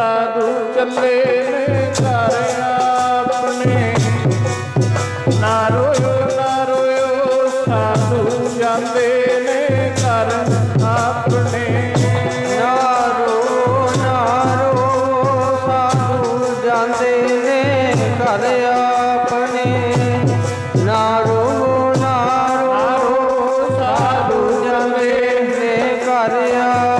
ਚੱਲੇ ਨੇ ਘਰ ਆਪਣੇ। ਨਾ ਰੋਇਓ ਨਾ ਰੋਇਓ, ਸਾਧੂ ਜਾਂਦੇ ਨੇ ਘਰ ਆਪਣੇ। ਨਾਰੋ ਨਾਰੋ ਸਾਧੂ ਜਾਂਦੇ ਨੇ ਘਰ ਆਪਣੇ। ਨਾਰੋ ਨਾਰੋ ਸਾਧੂ ਜਾਂਦੇ ਨੇ ਘਰ ਆਪਣੇ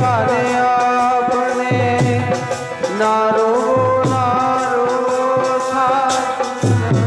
ਨੇ ਘਰ ਆਪਣੇ। ਨਾਰੋ ਨਾਰੋ ਸਾਧੂ